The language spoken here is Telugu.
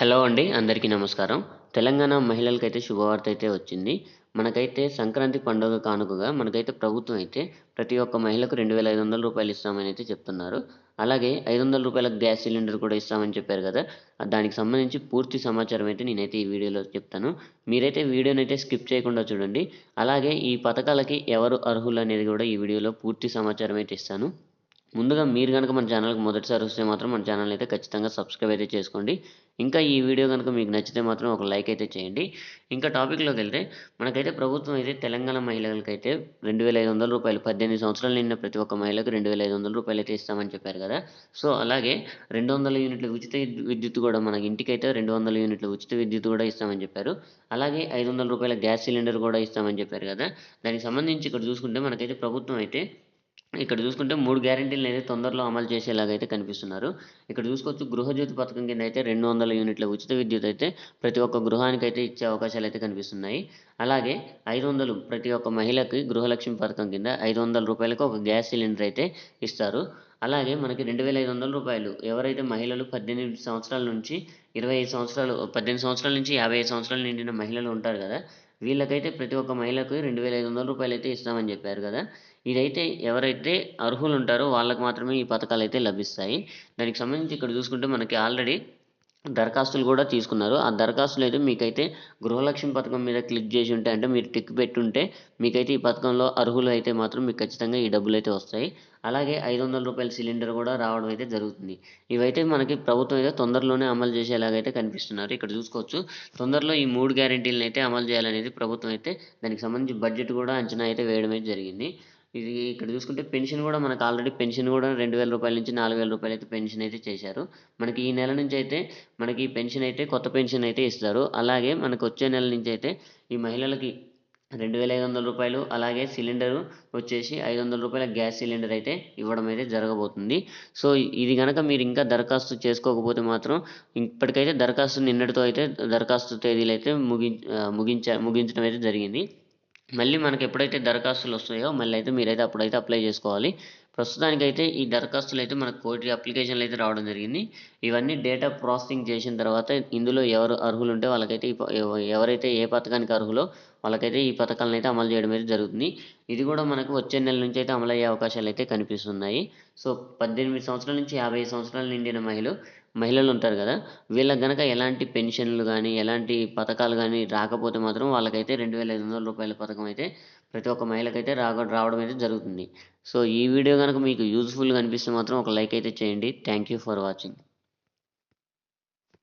హలో అండి అందరికీ నమస్కారం. తెలంగాణ మహిళలకైతే శుభవార్త అయితే వచ్చింది. మనకైతే సంక్రాంతి పండుగ కానుకగా మనకైతే ప్రభుత్వం అయితే ప్రతి ఒక్క మహిళకు రెండు వేల ఐదు వందల రూపాయలు ఇస్తామని అయితే చెప్తున్నారు. అలాగే ఐదు వందల రూపాయల గ్యాస్ సిలిండర్ కూడా ఇస్తామని చెప్పారు కదా. దానికి సంబంధించి పూర్తి సమాచారం అయితే నేనైతే ఈ వీడియోలో చెప్తాను. మీరైతే వీడియోని అయితే స్కిప్ చేయకుండా చూడండి. అలాగే ఈ పథకాలకి ఎవరు అర్హులు అనేది కూడా ఈ వీడియోలో పూర్తి సమాచారం అయితే ఇస్తాను. ముందుగా మీరు కనుక మన ఛానల్కి మొదటిసారి వస్తే మాత్రం మన ఛానల్ అయితే ఖచ్చితంగా సబ్స్క్రైబ్ అయితే చేసుకోండి. ఇంకా ఈ వీడియో కనుక మీకు నచ్చితే మాత్రం ఒక లైక్ అయితే చేయండి. ఇంకా టాపిక్లోకి వెళ్తే మనకైతే ప్రభుత్వం అయితే తెలంగాణ మహిళలకైతే రెండు వేల ఐదు వందల రూపాయలు పద్దెనిమిది సంవత్సరాలు నిన్న ప్రతి ఒక్క మహిళకు రెండు వేల ఐదు వందల రూపాయలు అయితే ఇస్తామని చెప్పారు కదా. సో అలాగే రెండు వందల యూనిట్ల ఉచిత విద్యుత్ కూడా మనకి ఇంటికైతే రెండు వందల యూనిట్ల ఉచిత విద్యుత్ కూడా ఇస్తామని చెప్పారు. అలాగే ఐదు వందల రూపాయల గ్యాస్ సిలిండర్ కూడా ఇస్తామని చెప్పారు కదా. దానికి సంబంధించి ఇక్కడ చూసుకుంటే మనకైతే ప్రభుత్వం అయితే ఇక్కడ చూసుకుంటే మూడు గ్యారంటీలు అయితే తొందరలో అమలు చేసేలాగా అయితే కనిపిస్తున్నారు. ఇక్కడ చూసుకోవచ్చు గృహజ్యోతి పథకం కింద అయితే రెండు వందల యూనిట్ల ఉచిత విద్యుత్ అయితే ప్రతి ఒక్క గృహానికి అయితే ఇచ్చే అవకాశాలు అయితే కనిపిస్తున్నాయి. అలాగే ఐదు వందలు ప్రతి ఒక్క మహిళకి గృహలక్ష్మి పథకం కింద ఐదు వందల రూపాయలకు ఒక గ్యాస్ సిలిండర్ అయితే ఇస్తారు. అలాగే మనకి రెండు వేల ఐదు వందల రూపాయలు ఎవరైతే మహిళలు పద్దెనిమిది సంవత్సరాల నుంచి ఇరవై ఐదు సంవత్సరాలు పద్దెనిమిది సంవత్సరాల నుంచి యాభై ఐదు సంవత్సరాలు నిండిన మహిళలు ఉంటారు కదా వీళ్ళకైతే ప్రతి ఒక్క మహిళకు రెండు వేల ఐదు వందల రూపాయలు అయితే ఇస్తామని చెప్పారు కదా. ఇదైతే ఎవరైతే అర్హులు ఉంటారో వాళ్ళకి మాత్రమే ఈ పథకాలు అయితే లభిస్తాయి. దానికి సంబంధించి ఇక్కడ చూసుకుంటే మనకి ఆల్రెడీ దరఖాస్తులు కూడా తీసుకున్నారు. ఆ దరఖాస్తులు అయితే మీకైతే గృహలక్ష్మి పథకం మీద క్లిక్ చేసి ఉంటే అంటే మీరు టిక్ పెట్టుంటే మీకైతే ఈ పథకంలో అర్హులు అయితే మాత్రం మీకు ఖచ్చితంగా ఈ డబ్బులు అయితే వస్తాయి. అలాగే ఐదు వందల రూపాయల సిలిండర్ కూడా రావడం అయితే జరుగుతుంది. ఇవైతే మనకి ప్రభుత్వం అయితే తొందరలోనే అమలు చేసేలాగైతే కనిపిస్తున్నారు. ఇక్కడ చూసుకోవచ్చు తొందరలో ఈ మూడు గ్యారెంటీలను అయితే అమలు చేయాలనేది ప్రభుత్వం అయితే దానికి సంబంధించి బడ్జెట్ కూడా అంచనా అయితే వేయడం అయితే జరిగింది. ఇది ఇక్కడ చూసుకుంటే పెన్షన్ కూడా మనకు ఆల్రెడీ పెన్షన్ కూడా రెండు వేల రూపాయల నుంచి నాలుగు వేల రూపాయలు అయితే పెన్షన్ అయితే చేశారు. మనకి ఈ నెల నుంచి అయితే మనకి పెన్షన్ అయితే కొత్త పెన్షన్ అయితే ఇస్తారు. అలాగే మనకు వచ్చే నెల నుంచి అయితే ఈ మహిళలకి రెండు వేల ఐదు వందల రూపాయలు అలాగే సిలిండర్ వచ్చేసి ఐదు వందల రూపాయల గ్యాస్ సిలిండర్ అయితే ఇవ్వడం అయితే జరగబోతుంది. సో ఇది కనుక మీరు ఇంకా దరఖాస్తు చేసుకోకపోతే మాత్రం ఇప్పటికైతే దరఖాస్తు నిన్నటితో అయితే దరఖాస్తు తేదీలు అయితే ముగి ముగించ ముగించడం అయితే జరిగింది. మళ్ళీ మనకి ఎప్పుడైతే దరఖాస్తులు వస్తాయో మళ్ళీ అయితే మీరైతే అప్పుడైతే అప్లై చేసుకోవాలి. ప్రస్తుతానికైతే ఈ దరఖాస్తులు అయితే మనకు కోటి అప్లికేషన్లు అయితే రావడం జరిగింది. ఇవన్నీ డేటా ప్రాసెసింగ్ చేసిన తర్వాత ఇందులో ఎవరు అర్హులు ఉంటే వాళ్ళకైతే ఎవరైతే ఏ పథకానికి అర్హులో వాళ్ళకైతే ఈ పథకాలను అయితే అమలు చేయడం అయితే జరుగుతుంది. ఇది కూడా మనకు వచ్చే నెల నుంచి అయితే అమలు అయ్యే అవకాశాలు అయితే కనిపిస్తున్నాయి. సో పద్దెనిమిది సంవత్సరాల నుంచి యాభై సంవత్సరాలు నిండిన మహిళలు మహిళలు ఉంటారు కదా వీళ్ళకి గనక ఎలాంటి పెన్షన్లు కానీ ఎలాంటి పథకాలు కానీ రాకపోతే మాత్రం వాళ్ళకైతే రెండు వేల ఐదు వందల రూపాయల పథకం అయితే ప్రతి ఒక్క మహిళకైతే రాక రావడం అయితే జరుగుతుంది. సో ఈ వీడియో కనుక మీకు యూజ్ఫుల్గా అనిపిస్తే మాత్రం ఒక లైక్ అయితే చేయండి. Thank you for watching